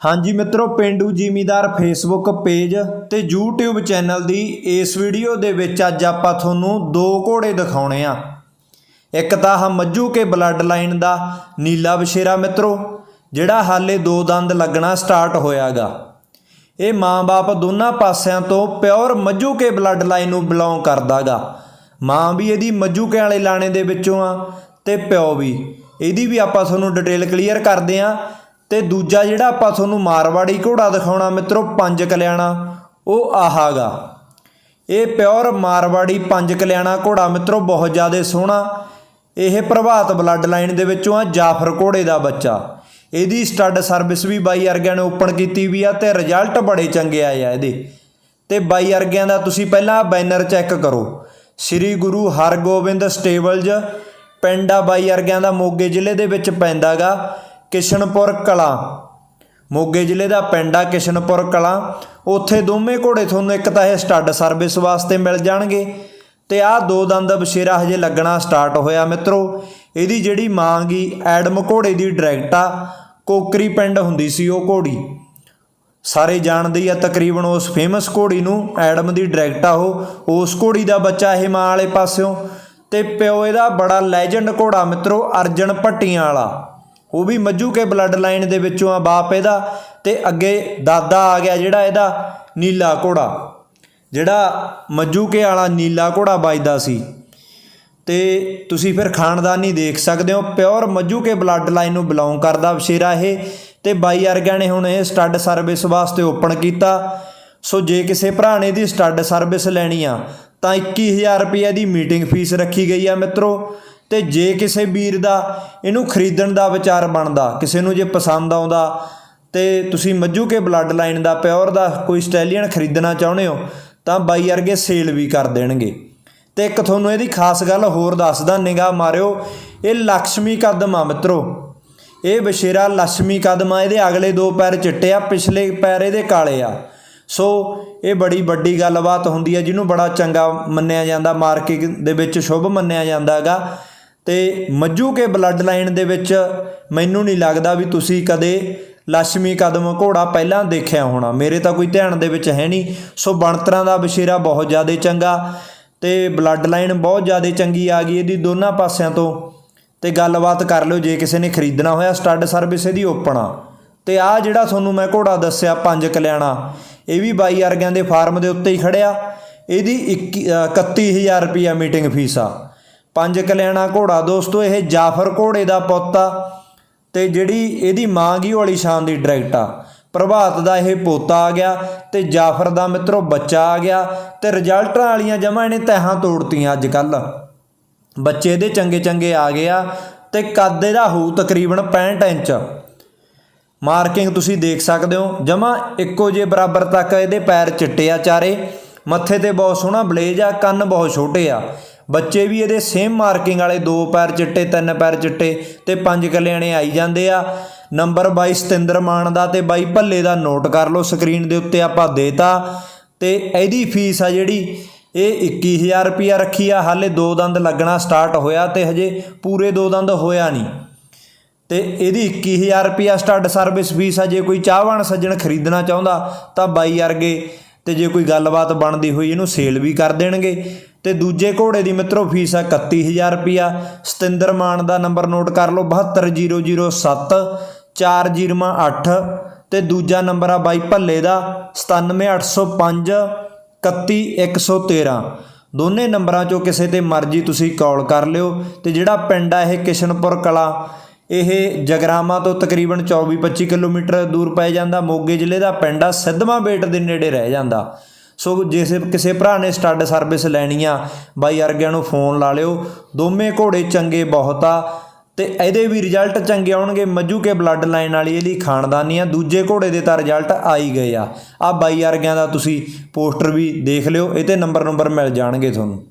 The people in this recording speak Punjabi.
ਹਾਂਜੀ ਮਿੱਤਰੋ, ਪਿੰਡੂ ਜ਼ਿਮੀਦਾਰ ਫੇਸਬੁੱਕ ਪੇਜ ਤੇ YouTube ਚੈਨਲ ਦੀ ਇਸ ਵੀਡੀਓ ਦੇ ਵਿੱਚ ਅੱਜ ਆਪਾਂ ਤੁਹਾਨੂੰ ਦੋ ਘੋੜੇ ਦਿਖਾਉਣੇ ਆ। ਇੱਕ ਤਾਂ ਆਹ ਮੱਜੂ ਕੇ ਬਲੱਡ ਲਾਈਨ ਦਾ ਨੀਲਾ ਬਸ਼ੇਰਾ ਮਿੱਤਰੋ, ਜਿਹੜਾ ਹਾਲੇ ਦੋ ਦੰਦ ਲੱਗਣਾ ਸਟਾਰਟ ਹੋਇਆਗਾ। ਇਹ ਮਾਂ-ਬਾਪ ਦੋਨਾਂ ਪਾਸਿਆਂ ਤੋਂ ਪਿਓਰ ਮੱਜੂ ਕੇ ਬਲੱਡ ਲਾਈਨ ਨੂੰ ਬਿਲੋਂਗ ਕਰਦਾਗਾ। ਮਾਂ ਵੀ ਇਹਦੀ ਮੱਜੂ ਕੇ ਵਾਲੇ ਲਾਣੇ ਦੇ ਵਿੱਚੋਂ ਆ ਤੇ ਪਿਓ ਵੀ। ਇਹਦੀ ਵੀ ਆਪਾਂ ਤੁਹਾਨੂੰ ਡਿਟੇਲ ਕਲੀਅਰ ਕਰਦੇ ਆ। ਤੇ ਦੂਜਾ ਜਿਹੜਾ ਆਪਾਂ ਤੁਹਾਨੂੰ ਮਾਰਵਾੜੀ ਘੋੜਾ ਦਿਖਾਉਣਾ ਮਿੱਤਰੋ, ਪੰਜ ਕਲਿਆਣਾ, ਉਹ ਆਹਾਗਾ। ਇਹ ਪਿਓਰ ਮਾਰਵਾੜੀ ਪੰਜ ਕਲਿਆਣਾ ਘੋੜਾ ਮਿੱਤਰੋ, ਬਹੁਤ ਜ਼ਿਆਦਾ ਸੋਹਣਾ। ਇਹ ਪ੍ਰਭਾਤ ਬਲੱਡ ਲਾਈਨ ਦੇ ਵਿੱਚੋਂ ਆ, ਜਾਫਰ ਘੋੜੇ ਦਾ ਬੱਚਾ। ਇਹਦੀ ਸਟੱਡ ਸਰਵਿਸ ਵੀ ਬਾਈ ਅਰਗਿਆਂ ਨੇ ਓਪਨ ਕੀਤੀ ਵੀ ਆ ਤੇ ਰਿਜ਼ਲਟ ਬੜੇ ਚੰਗੇ ਆਏ ਆ ਇਹਦੇ। ਤੇ ਬਾਈ ਅਰਗਿਆਂ ਦਾ ਤੁਸੀਂ ਪਹਿਲਾਂ ਬੈਨਰ ਚੈੱਕ ਕਰੋ। ਸ੍ਰੀ ਗੁਰੂ ਹਰਗੋਬਿੰਦ ਸਟੇਬਲਜ਼, ਪਿੰਡ ਆ ਬਾਈ ਅਰਗਿਆਂ ਦਾ ਮੋਗੇ ਜ਼ਿਲ੍ਹੇ ਦੇ ਵਿੱਚ ਪੈਂਦਾਗਾ। ਕਿਸ਼ਨਪੁਰ ਕਲਾਂ। ਮੋਗੇ ਜ਼ਿਲ੍ਹੇ ਦਾ ਪਿੰਡ ਆ ਕਿਸ਼ਨਪੁਰ ਕਲਾਂ। ਉੱਥੇ ਦੋਵੇਂ ਘੋੜੇ ਤੁਹਾਨੂੰ ਇੱਕ ਤਾਂ ਇਹ ਸਟੱਡ ਸਰਵਿਸ ਵਾਸਤੇ ਮਿਲ ਜਾਣਗੇ ਤੇ ਆਹ ਦੋ ਦੰਦ ਬਸ਼ੇਰਾ ਹਜੇ ਲੱਗਣਾ ਸਟਾਰਟ ਹੋਇਆ ਮਿੱਤਰੋ। ਇਹਦੀ ਜਿਹੜੀ ਮਾਂ ਗੀ ਐਡਮ ਘੋੜੇ ਦੀ ਡਾਇਰੈਕਟ ਆ, ਕੋਕਰੀ ਪਿੰਡ ਹੁੰਦੀ ਸੀ ਉਹ ਘੋੜੀ। ਸਾਰੇ ਜਾਣਦੇ ਆ ਤਕਰੀਬਨ ਉਸ ਫੇਮਸ ਘੋੜੀ ਨੂੰ ਐਡਮ ਦੀ ਡਾਇਰੈਕਟ ਆ ਉਹ। ਉਸ ਘੋੜੀ ਦਾ ਬੱਚਾ ਇਹ ਮਾਂ ਵਾਲੇ ਪਾਸਿਓਂ। ਤੇ ਪਿਓ ਇਹਦਾ ਬੜਾ ਲੈਜੈਂਡ ਘੋੜਾ ਮਿੱਤਰੋ, ਅਰਜਨ ਭੱਟੀਆਂ ਵਾਲਾ। ਉਹ ਵੀ ਮੱਜੂ ਕੇ ਬਲੱਡ ਲਾਈਨ ਦੇ ਵਿੱਚੋਂ ਆ ਬਾਪ ਇਹਦਾ ਤੇ ਅੱਗੇ ਦਾਦਾ ਆ ਗਿਆ ਜਿਹੜਾ ਇਹਦਾ ਨੀਲਾ ਘੋੜਾ, ਜਿਹੜਾ ਮੱਜੂ ਕੇ ਵਾਲਾ ਨੀਲਾ ਘੋੜਾ ਵੱਜਦਾ ਸੀ। ਤੇ ਤੁਸੀਂ ਫਿਰ ਖਾਨਦਾਨੀ ਦੇਖ ਸਕਦੇ ਹੋ ਪਿਓਰ ਮੱਜੂ ਕੇ ਬਲੱਡ ਲਾਈਨ ਨੂੰ ਬਿਲੋਂਗ ਕਰਦਾ ਬਸ਼ੇਰਾ ਇਹ ਤੇ ਬਾਈ ਅਰਗਿਆ ਨੇ ਹੁਣ ਇਹ ਸਟੱਡ ਸਰਵਿਸ ਵਾਸਤੇ ਓਪਨ ਕੀਤਾ। ਸੋ ਜੇ ਕਿਸੇ ਭਰਾ ਨੇ ਦੀ ਸਟੱਡ ਸਰਵਿਸ ਲੈਣੀ ਆ, ਤਾਂ 21000 ਰੁਪਏ ਦੀ ਮੀਟਿੰਗ ਫੀਸ ਰੱਖੀ ਗਈ ਆ ਮਿੱਤਰੋ। ਤੇ ਜੇ ਕਿਸੇ ਵੀਰ ਦਾ ਇਹਨੂੰ ਖਰੀਦਣ ਦਾ ਵਿਚਾਰ ਬਣਦਾ, ਕਿਸੇ ਨੂੰ ਜੇ ਪਸੰਦ ਆਉਂਦਾ, ਤੇ ਤੁਸੀਂ ਮੱਝੂ ਕੇ ਬਲੱਡ ਲਾਈਨ ਦਾ ਪਿਓਰ ਦਾ ਕੋਈ ਸਟੈਲੀਅਨ ਖਰੀਦਣਾ ਚਾਹੁੰਦੇ ਹੋ, ਤਾਂ ਬਾਈ ਵਰਗੇ ਸੇਲ ਵੀ ਕਰ ਦੇਣਗੇ। ਤੇ ਇੱਕ ਤੁਹਾਨੂੰ ਇਹਦੀ ਖਾਸ ਗੱਲ ਹੋਰ ਦੱਸਦਾ, ਨਿਗਾਹ ਮਾਰਿਓ, ਇਹ ਲక్ష్ਮੀ ਕਦਮ ਆ ਮਿੱਤਰੋ। ਇਹ ਬਸ਼ੇਰਾ ਲక్ష్ਮੀ ਕਦਮ ਆ, ਇਹਦੇ ਅਗਲੇ ਦੋ ਪੈਰ ਚਿੱਟੇ ਆ, ਪਿਛਲੇ ਪੈਰ ਇਹਦੇ ਕਾਲੇ ਆ। ਸੋ ਇਹ ਬੜੀ ਵੱਡੀ ਗੱਲਬਾਤ ਹੁੰਦੀ ਆ, ਜਿਹਨੂੰ ਬੜਾ ਚੰਗਾ ਮੰਨਿਆ ਜਾਂਦਾ, ਮਾਰਕੀਟ ਦੇ ਵਿੱਚ ਸ਼ੁਭ ਮੰਨਿਆ ਜਾਂਦਾ ਹੈਗਾ ਤੇ ਮੱਜੂ ਕੇ ਬਲੱਡ ਲਾਈਨ ਦੇ ਵਿੱਚ ਮੈਨੂੰ ਨਹੀਂ ਲੱਗਦਾ ਵੀ ਤੁਸੀਂ ਕਦੇ ਲక్ష్ਮੀ ਕਦਮ ਘੋੜਾ ਪਹਿਲਾਂ ਦੇਖਿਆ ਹੋਣਾ। ਮੇਰੇ ਤਾਂ ਕੋਈ ਧਿਆਨ ਦੇ ਵਿੱਚ ਹੈ ਨਹੀਂ। ਸੋ ਬਣਤਰਾਂ ਦਾ ਬਸ਼ੇਰਾ ਬਹੁਤ ਜ਼ਿਆਦਾ ਚੰਗਾ ਤੇ ਬਲੱਡ ਲਾਈਨ ਬਹੁਤ ਜ਼ਿਆਦਾ ਚੰਗੀ ਆ ਗਈ ਇਹਦੀ ਦੋਨਾਂ ਪਾਸਿਆਂ ਤੋਂ। ਤੇ ਗੱਲਬਾਤ ਕਰ ਲਿਓ ਜੇ ਕਿਸੇ ਨੇ ਖਰੀਦਣਾ ਹੋਇਆ ਸਟੱਡ ਸਰਵਿਸ ਇਹਦੀ ਓਪਨ ਆ। ਤੇ ਆ ਜਿਹੜਾ ਤੁਹਾਨੂੰ ਮੈਂ ਘੋੜਾ ਦੱਸਿਆ ਪੰਜ ਕਲਿਆਣਾ, ਇਹ ਵੀ ਬਾਈ ਅਰਗਿਆਂ ਦੇ ਫਾਰਮ ਦੇ ਉੱਤੇ ਹੀ ਖੜਿਆ। ਇਹਦੀ 31000 ਰੁਪਿਆ ਮੀਟਿੰਗ ਫੀਸ ਆ। ਪੰਜ ਕਲਿਆਣਾ ਘੋੜਾ ਦੋਸਤੋ, ਇਹ ਜਾਫਰ ਘੋੜੇ ਦਾ ਪੁੱਤ ਆ ਤੇ ਜਿਹੜੀ ਇਹਦੀ ਮਾਂ ਗੀ ਵਾਲੀ ਸ਼ਾਨ ਦੀ ਡਾਇਰੈਕਟ ਆ। ਪ੍ਰਭਾਤ ਦਾ ਇਹ ਪੋਤਾ ਆ ਗਿਆ ਤੇ ਜਾਫਰ ਦਾ ਮਿੱਤਰੋ ਬੱਚਾ ਆ ਗਿਆ ਤੇ ਰਿਜ਼ਲਟਾਂ ਵਾਲੀਆਂ ਜਮਾ ਇਹਨੇ ਤਹਾਂ ਤੋੜਤੀਆਂ ਅੱਜ ਕੱਲ ਬੱਚੇ ਇਹਦੇ ਚੰਗੇ ਚੰਗੇ ਆ ਗਏ ਆ ਤੇ ਕੱਦ ਇਹਦਾ ਹੋਊ ਤਕਰੀਬਨ 65 ਇੰਚ। ਮਾਰਕਿੰਗ ਤੁਸੀਂ ਦੇਖ ਸਕਦੇ ਹੋ, ਜਮਾ ਇੱਕੋ ਜੇ ਬਰਾਬਰ ਤੱਕ ਇਹਦੇ ਪੈਰ ਚਿੱਟੇ ਆ ਚਾਰੇ। ਮੱਥੇ ਤੇ ਬਹੁਤ ਸੋਹਣਾ ਬਲੇਜ ਆ, ਕੰਨ ਬਹੁਤ ਛੋਟੇ ਆ। ਬੱਚੇ ਵੀ ਇਹਦੇ ਸੇਮ ਮਾਰਕਿੰਗ ਵਾਲੇ ਦੋ ਪੈਰ ਚਿੱਟੇ, ਤਿੰਨ ਪੈਰ ਚਿੱਟੇ ਤੇ ਪੰਜ ਕਲਿਆਣੇ ਆਈ ਜਾਂਦੇ ਆ। ਨੰਬਰ 22 ਸਤਿੰਦਰ ਮਾਨ ਦਾ ਤੇ ਬਾਈ ਭੱਲੇ ਦਾ ਨੋਟ ਕਰ ਲਓ ਸਕਰੀਨ ਦੇ ਉੱਤੇ ਆਪਾਂ ਦੇਤਾ। ਤੇ ਇਹਦੀ ਫੀਸ ਆ ਜਿਹੜੀ, ਇਹ 21000 ਰੁਪਿਆ ਰੱਖੀ ਆ, ਹਾਲੇ ਦੋ ਦੰਦ ਲੱਗਣਾ ਸਟਾਰਟ ਹੋਇਆ ਤੇ ਹਜੇ ਪੂਰੇ ਦੋ ਦੰਦ ਹੋਇਆ ਨਹੀਂ। ਤੇ ਇਹਦੀ 21000 ਰੁਪਿਆ ਸਟੱਡ ਸਰਵਿਸ ਫੀਸ ਆ, ਜੇ ਕੋਈ ਚਾਹਵਾਨ ਸੱਜਣ ਖਰੀਦਣਾ ਚਾਹੁੰਦਾ ਤਾਂ ਬਾਈ ਅਰਗੇ ਤੇ ਜੇ ਕੋਈ ਗੱਲਬਾਤ ਬਣਦੀ ਹੋਈ ਇਹਨੂੰ ਸੇਲ ਵੀ ਕਰ ਦੇਣਗੇ। ਤੇ ਦੂਜੇ ਘੋੜੇ ਦੀ ਮਿੱਤਰੋ ਫੀਸ ਆ 31000 ਰੁਪਿਆ ਸਤਿੰਦਰ ਮਾਨ ਦਾ ਨੰਬਰ ਨੋਟ ਕਰ ਲਓ 72007 408 ਤੇ ਦੂਜਾ ਨੰਬਰ ਆ ਬਾਈ ਭੱਲੇ ਦਾ 97805 31113 ਦੋਨੇ ਨੰਬਰਾਂ ਚੋਂ ਕਿਸੇ ਤੇ ਮਰਜ਼ੀ ਤੁਸੀਂ ਕਾਲ ਕਰ ਲਿਓ ਤੇ ਜਿਹੜਾ ਪਿੰਡ ਆ ਇਹ ਕਿਸ਼ਨਪੁਰ ਕਲਾ, ਇਹ ਜਗਰਾਮਾ ਤੋਂ ਤਕਰੀਬਨ 24-25 ਕਿਲੋਮੀਟਰ ਦੂਰ ਪੈ ਜਾਂਦਾ, ਮੋਗੇ ਜ਼ਿਲ੍ਹੇ ਦਾ ਪਿੰਡ ਆ, ਸਿੱਧਵਾਂ ਬੇਟ ਦੇ ਨੇੜੇ ਰਹਿ ਜਾਂਦਾ। ਸੋ ਜੇ ਕਿਸੇ ਭਰਾ ਨੇ ਸਟੱਡ ਸਰਵਿਸ ਲੈਣੀ ਆ, ਬਾਈ ਅਰਗਿਆਂ ਨੂੰ ਫੋਨ ਲਾ ਲਿਓ। ਦੋਵੇਂ ਘੋੜੇ ਚੰਗੇ ਬਹੁਤ ਆ ਤੇ ਇਹਦੇ ਵੀ ਰਿਜ਼ਲਟ ਚੰਗੇ ਆਉਣਗੇ। ਮੱਜੂ ਕੇ ਬਲੱਡ ਲਾਈਨ ਵਾਲੀ ਇਹਦੀ ਖਾਨਦਾਨੀ ਆ। ਦੂਜੇ ਘੋੜੇ ਦੇ ਤਾਂ ਰਿਜ਼ਲਟ ਆ ਹੀ ਗਏ ਆ। ਆ ਬਾਈ ਅਰਗਿਆਂ ਦਾ ਤੁਸੀਂ ਪੋਸਟਰ ਵੀ ਦੇਖ ਲਿਓ। ਇਹ ਤੇ ਨੰਬਰ ਨੰਬਰ ਮਿਲ ਜਾਣਗੇ ਤੁਹਾਨੂੰ।